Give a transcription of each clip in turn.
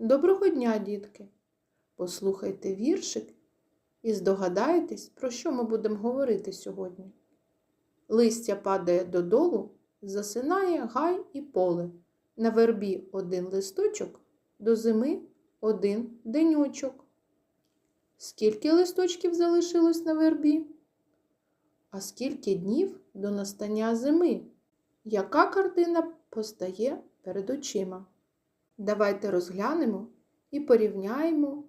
Доброго дня, дітки! Послухайте віршик і здогадаєтесь, про що ми будемо говорити сьогодні. Листя падає додолу, засинає гай і поле. На вербі один листочок, до зими один денючок. Скільки листочків залишилось на вербі? А скільки днів до настання зими? Яка картина постає перед очима? Давайте розглянемо і порівняємо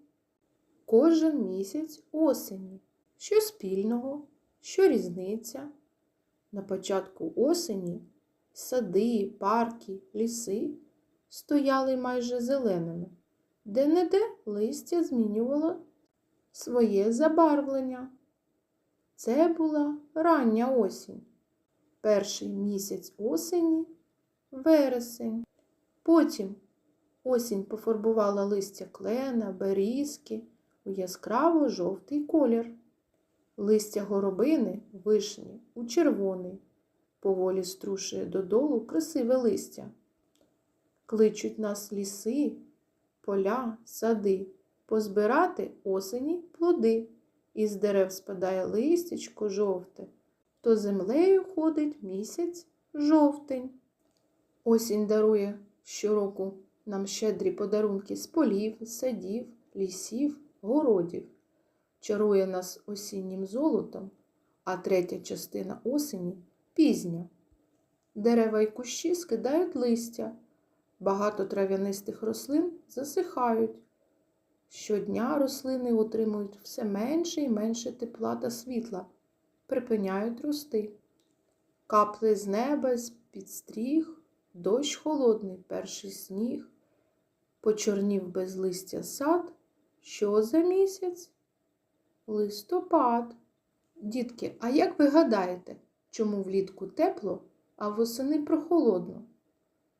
кожен місяць осені. Що спільного, що різниця. На початку осені сади, парки, ліси стояли майже зеленими, де-не-де листя змінювало своє забарвлення. Це була рання осінь. Перший місяць осені вересень. Потім осінь пофарбувала листя клена, берізки у яскраво жовтий колір. Листя горобини вишні у червоний, поволі струшує додолу красиве листя. Кличуть нас ліси, поля, сади, позбирати осені плоди. Із дерев спадає листячко жовте, то землею ходить місяць жовтень. Осінь дарує щороку нам щедрі подарунки з полів, садів, лісів, городів. Чарує нас осіннім золотом, а третя частина осені пізня. Дерева й кущі скидають листя, багато трав'янистих рослин засихають. Щодня рослини отримують все менше і менше тепла та світла, припиняють рости. Капли з неба з-під стріх, дощ холодний, перший сніг, почорнів без листя сад. Що за місяць? Листопад. Дітки, а як ви гадаєте, чому влітку тепло, а восени прохолодно?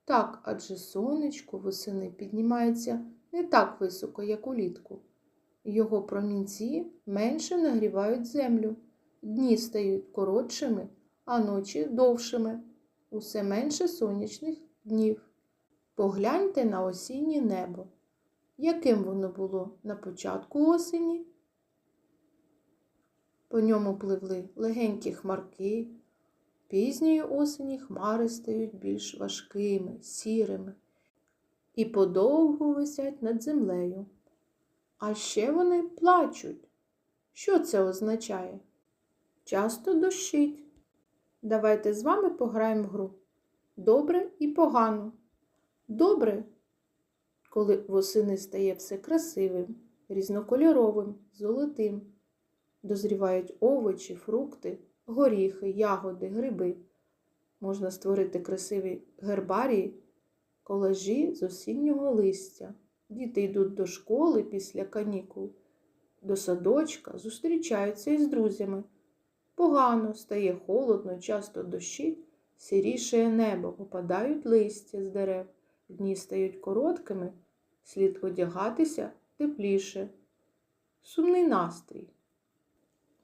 Так, адже сонечко восени піднімається не так високо, як улітку. Його промінці менше нагрівають землю, дні стають коротшими, а ночі довшими, усе менше сонячних днів. Погляньте на осіннє небо. Яким воно було на початку осені? По ньому пливли легенькі хмарки. Пізньої осені хмари стають більш важкими, сірими і подовго висять над землею. А ще вони плачуть. Що це означає? Часто дощить. Давайте з вами пограємо в гру. Добре і погано. Добре, коли восени стає все красивим, різнокольоровим, золотим. Дозрівають овочі, фрукти, горіхи, ягоди, гриби. Можна створити красиві гербарії колажі з осіннього листя. Діти йдуть до школи після канікул, до садочка, зустрічаються із друзями. Погано стає холодно, часто дощить, сірішає небо, опадають листя з дерев, дні стають короткими, слід одягатися тепліше. Сумний настрій.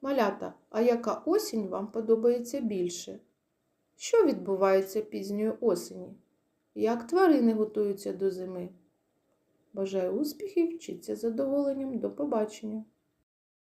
Малята, а яка осінь вам подобається більше? Що відбувається пізньої осені? Як тварини готуються до зими? Бажаю успіхів, вчіться задоволенням. До побачення!